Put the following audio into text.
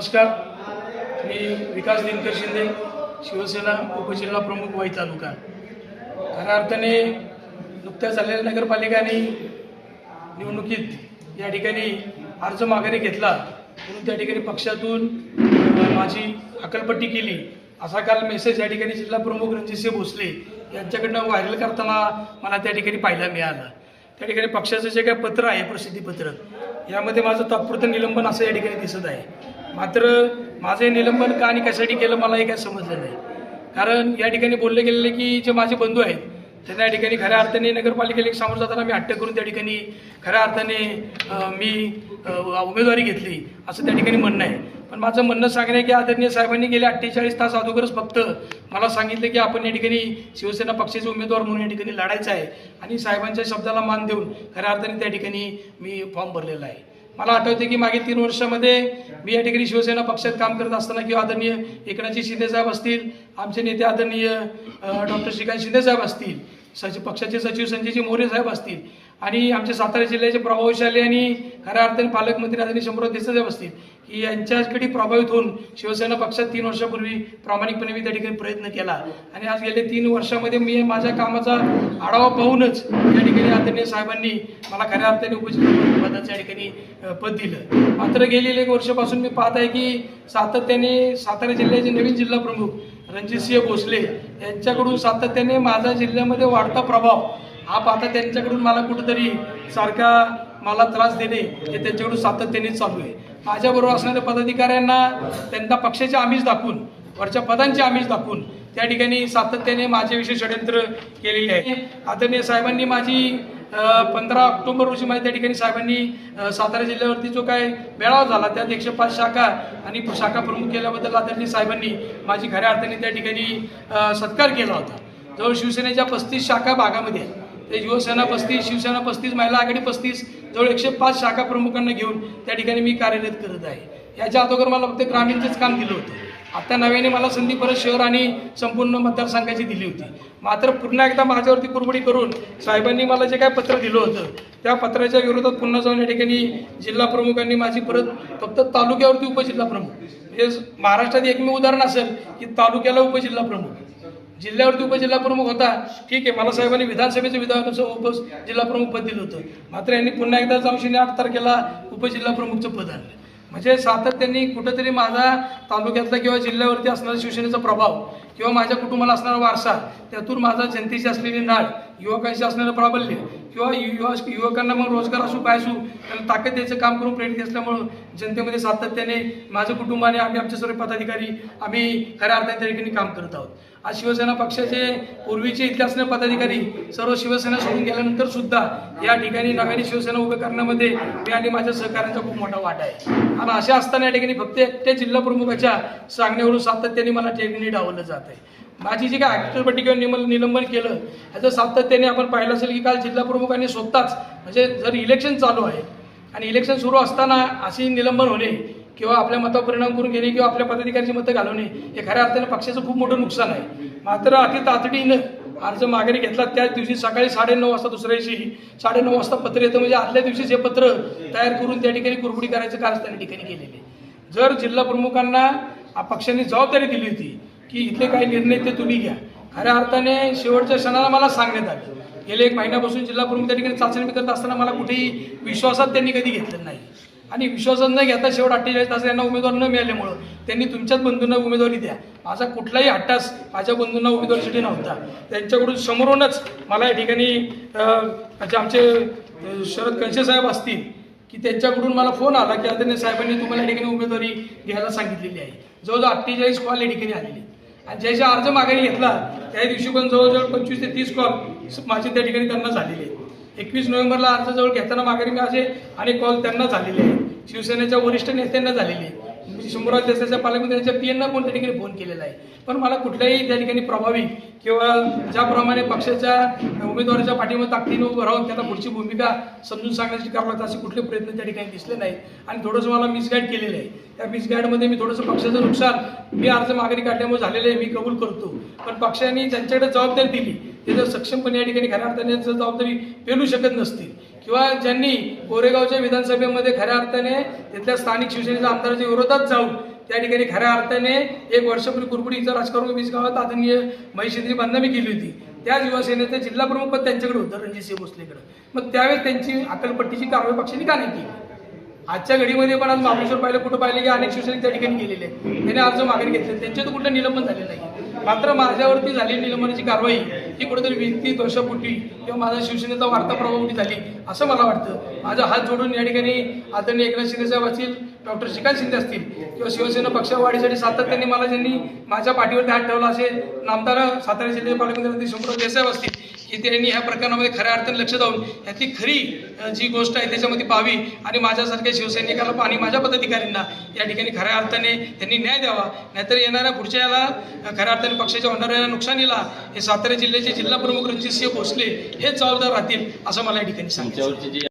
नमस्कार. मी विकास दिनकर शिंदे शिवसेना उपजिल्हा प्रमुख वाई तालुका. खऱ्या अर्थाने नुकत्याच झालेल्या नगरपालिकाने निवडणुकीत या ठिकाणी अर्ज माघारी घेतला. म्हणून त्या ठिकाणी पक्षातून माझी अकलपट्टी केली. असा काल मेसेज या ठिकाणी जिल्हा प्रमुख रणजितसिंह भोसले यांच्याकडनं व्हायरल करताना मला त्या ठिकाणी पाहायला मिळालं. त्या ठिकाणी पक्षाचं जे काही पत्र आहे प्रसिद्धीपत्र यामध्ये माझं तात्पुरतं निलंबन असं या ठिकाणी दिसत आहे. मात्र माझं हे निलंबन का आणि कशासाठी केलं मला हे काय समजलं नाही. कारण या ठिकाणी बोलले गेलेले की जे माझे बंधू आहेत त्यांना या ठिकाणी खऱ्या अर्थाने नगरपालिकेला एक सामोरं जाताना मी हट्ट करून त्या ठिकाणी खऱ्या अर्थाने मी उमेदवारी घेतली असं त्या ठिकाणी म्हणणं आहे. पण माझं म्हणणं सांगणं आहे की आदरणीय साहेबांनी गेले अठ्ठेचाळीस तास अगोदरच फक्त मला सांगितलं की आपण या ठिकाणी शिवसेना पक्षाचे उमेदवार म्हणून या ठिकाणी लढायचं आहे आणि साहेबांच्या शब्दाला मान देऊन खऱ्या अर्थाने त्या ठिकाणी मी फॉर्म भरलेला आहे. मला आठवते की मागील तीन वर्षामध्ये मी या ठिकाणी शिवसेना पक्षात काम करत असताना किंवा आदरणीय एकनाथजी शिंदेसाहेब असतील आमचे नेते आदरणीय डॉक्टर श्रीकांत शिंदेसाहेब असतील सचिव पक्षाचे सचिव संजयजी मोरे साहेब असतील आणि आमच्या सातारा जिल्ह्याचे प्रभावशाली आणि खऱ्या अर्थाने पालकमंत्री आदरणीय शंभरराव देसाई साहेब असतील की यांच्याकडे प्रभावित होऊन शिवसेना पक्षात तीन वर्षापूर्वी प्रामाणिकपणे मी त्या ठिकाणी प्रयत्न केला. आणि आज गेले तीन वर्षामध्ये मी माझ्या कामाचा आढावा पाहूनच या ठिकाणी आदरणीय साहेबांनी मला खऱ्या अर्थाने उपस्थित पदाचं ठिकाणी पद दिलं. मात्र गेलेले एक वर्षापासून मी पाहत आहे की सातत्याने सातारा जिल्ह्याचे नवीन जिल्हा प्रमुख रणजितसिंह भोसले यांच्याकडून सातत्याने माझा जिल्ह्यामध्ये वाढता प्रभाव हा पाहता त्यांच्याकडून मला कुठंतरी सारखा मला त्रास देणे हे त्यांच्याकडून सातत्याने चालू आहे. माझ्याबरोबर असणाऱ्या पदाधिकाऱ्यांना त्यांना पक्षाचे आमिष दाखवून वरच्या पदांचे आमिष दाखवून त्या ठिकाणी सातत्याने माझ्याविषयी षडयंत्र केलेले आहे. आदरणीय साहेबांनी माझी पंधरा ऑक्टोबर रोजी माझ्या त्या ठिकाणी साहेबांनी सातारा जिल्ह्यावरती जो काय मेळावा झाला त्यात एकशे पाच शाखा आणि शाखा प्रमुख केल्याबद्दल आदरणीय साहेबांनी माझी खऱ्या अर्थाने त्या ठिकाणी सत्कार केला होता. जवळ शिवसेनेच्या पस्तीस शाखा भागामध्ये ते युवसेना पस्तीस शिवसेना पस्तीस महिला आघाडी पस्तीस जवळ एकशे पाच शाखा प्रमुखांना घेऊन त्या ठिकाणी मी कार्यरत करत आहे. याच्या अगोदर मला फक्त ग्रामीणचंच काम दिलं होतं. आता नव्याने मला संधी परत शहर आणि संपूर्ण मतदारसंघाची दिली होती. मात्र पुन्हा एकदा माझ्यावरती कुरबडी करून साहेबांनी मला जे काय पत्र दिलं होतं त्या पत्राच्या विरोधात पुन्हा जाऊन या ठिकाणी जिल्हा प्रमुखांनी माझी परत फक्त तालुक्यावरती उपजिल्हा प्रमुख म्हणजे महाराष्ट्रात एकमेव उदाहरण असेल की तालुक्याला उपजिल्हा प्रमुख. जिल्ह्यावरती उपजिल्हा प्रमुख होता. ठीक आहे मला साहेबांनी विधानसभेचं विधान उप जिल्हा प्रमुख पद दिलं होतं. मात्र यांनी पुन्हा एकदा जाऊन आठ तारखेला उपजिल्हा प्रमुखचं पद आणलं. म्हणजे सातत्याने कुठंतरी माझा तालुक्यातला किंवा जिल्ह्यावरती असणारा शिवसेनेचा प्रभाव किंवा माझ्या कुटुंबाला असणारा वारसा त्यातून माझा जनतेची असलेली नाळ युवकांशी असणारं प्राबल्य किंवा युवा युवकांना मग रोजगार असू काय असू त्यांना ताकद द्यायचं काम करून प्रेरित असल्यामुळं जनतेमध्ये सातत्याने माझं कुटुंब आणि आम्ही आमचे सर्व पदाधिकारी आम्ही खऱ्या अर्थाने त्या ठिकाणी काम करत आहोत. आज शिवसेना पक्षाचे पूर्वीचे इथले असणारे पदाधिकारी सर्व शिवसेना सोडून गेल्यानंतर सुद्धा या ठिकाणी नव्याने शिवसेना उभे करण्यामध्ये मी आणि माझ्या सहकार्यांचा खूप मोठा वाटा आहे. आणि अशा असताना या ठिकाणी फक्त एकट्या जिल्हा प्रमुखाच्या सांगण्यावरून सातत्याने मला ठिकाणी डावलं जात आहे. माझी जी काय ॲक्टरपट्टी किंवा निमल निलंबन केलं ह्याचं सातत्याने आपण पाहिलं असेल की काल जिल्हा प्रमुखांनी स्वतःच म्हणजे जर इलेक्शन चालू आहे आणि इलेक्शन सुरू असताना अशी निलंबन होणे किंवा आपल्या मतावर परिणाम करून घेणे किंवा आपल्या पदाधिकाऱ्यांची मतं घालवणे हे खऱ्या अर्थाने पक्षाचं खूप मोठं नुकसान आहे मात्र अति तातडीनं अर्ज माघारी घेतला त्याच दिवशी सकाळी साडेनऊ वाजता दुसऱ्या दिवशी साडेनऊ वाजता पत्र येतं म्हणजे आदल्या दिवशीच हे पत्र तयार करून त्या ठिकाणी कुरबुडी करायचं कार्य त्या ठिकाणी केलेले आहे. जर जिल्हा प्रमुखांना पक्षाने जबाबदारी दिली होती की इथले काही निर्णय ते तुम्ही घ्या. खऱ्या अर्थाने शेवटच्या क्षणाला मला सांगण्यात आलं. गेले एक महिन्यापासून जिल्हा प्रमुख त्या ठिकाणी चाचणी करत असताना मला कुठेही विश्वासात त्यांनी कधी घेतलं नाही. आणि विश्वासात न घेता शेवट अठ्ठेचाळीस तास यांना उमेदवार न मिळाल्यामुळं त्यांनी तुमच्याच बंधूंना उमेदवारी द्या. माझा कुठलाही हट्टास माझ्या बंधूंना उमेदवारीसाठी नव्हता. त्यांच्याकडून समोरूनच मला या ठिकाणी जे म्हणजे आमचे शरद कंशे साहेब असतील की त्यांच्याकडून मला फोन आला की आदरणीय साहेबांनी तुम्हाला या ठिकाणी उमेदवारी घ्यायला सांगितलेली आहे. जवळजवळ अठ्ठेचाळीस कॉल या ठिकाणी आलेले आणि ज्याच्या अर्ज माघारी घेतला त्या दिवशी पण जवळजवळ पंचवीस ते तीस कॉल माझे त्या ठिकाणी त्यांना झालेले आहेत. एकवीस नोव्हेंबरला अर्ज जवळ घेताना माघारी माझे अनेक कॉल त्यांना झालेले आहेत. शिवसेनेच्या वरिष्ठ नेत्यांना झालेले आहेत. म्हणजे शंभरराव देसाईच्या पालकमंत्र्यांच्या पी एनना पण त्या ठिकाणी फोन केलेला आहे? पण मला कुठल्याही त्या ठिकाणी प्रभावी किंवा ज्याप्रमाणे पक्षाच्या उमेदवाराच्या पाठीमध्ये ताकदीनं उभं राहून त्यांना पुढची भूमिका समजून सांगण्याची करावं लागतं असे कुठले प्रयत्न त्या ठिकाणी दिसले नाहीत. आणि थोडंसं मला मिसगाईड केलेलं आहे. त्या मिसगाईडमध्ये मी थोडंसं पक्षाचं नुकसान मी अर्ज माघारी काढल्यामुळे झालेलं आहे मी कबूल करतो. पण पक्षाने ज्यांच्याकडे जबाबदारी दिली ते जर सक्षमपणे या ठिकाणी खऱ्या अर्थाने जबाबदारी पेलू शकत नसतील. किंवा ज्यांनी कोरेगावच्या विधानसभेमध्ये खऱ्या अर्थाने तिथल्या स्थानिक शिवसेनेच्या आमदाराच्या विरोधात जाऊन त्या ठिकाणी खऱ्या अर्थाने एक वर्षपूर्वी कुरकुडीचं राजकारण वीज गावात आदरणीय महिषेंद्री बांधणी केली होती. त्याच युवासेनेचं जिल्हा प्रमुख पद त्यांच्याकडे होतं रणजितसिंह भोसलेकडे. मग त्यावेळेस त्यांची अकलपट्टीची कारवाई पक्षाने का नाही केली? आजच्या घडीमध्ये पण आज महाबळेश्वर पाहिलं कुठं पाहिलं की अनेक शिवसैनिक त्या ठिकाणी गेलेले आहेत. त्याने अर्ज मागणी घेतले. त्यांचे तर कुठलं निलंबन झालेलं नाही. मात्र माझ्यावरती झालेली निलंबनाची कारवाई ही कुठेतरी व्यक्ती दोषापोटी किंवा माझा शिवसेनेचा वार्ता प्रभावपुटी झाली असं मला वाटतं. माझा हात जोडून या ठिकाणी आदरणीय एकनाथ शिंदे साहेब असतील डॉक्टर श्रीकांत शिंदे असतील किंवा शिवसेना पक्षवाढीसाठी सातत्याने मला ज्यांनी माझ्या पाठीवरती हात ठेवला असे नामदार सातारा जिल्ह्याचे पालकमंत्री शंभूराव देसाहेब असतील की त्यांनी ह्या प्रकरणामध्ये खऱ्या अर्थाने लक्ष देऊन यातली खरी जी गोष्ट आहे त्याच्यामध्ये पाहावी आणि माझ्यासारख्या शिवसैनिकाला आणि माझ्या पदाधिकाऱ्यांना या ठिकाणी खऱ्या अर्थाने त्यांनी न्याय द्यावा. नाहीतर येणाऱ्या पुढच्या याला खऱ्या अर्थाने पक्षाच्या होणाऱ्या नुकसानीला हे सातारा जिल्ह्याचे जिल्हा प्रमुख रणजितसिंह भोसले हे जबाबदार राहतील असं मला या ठिकाणी सांगितलं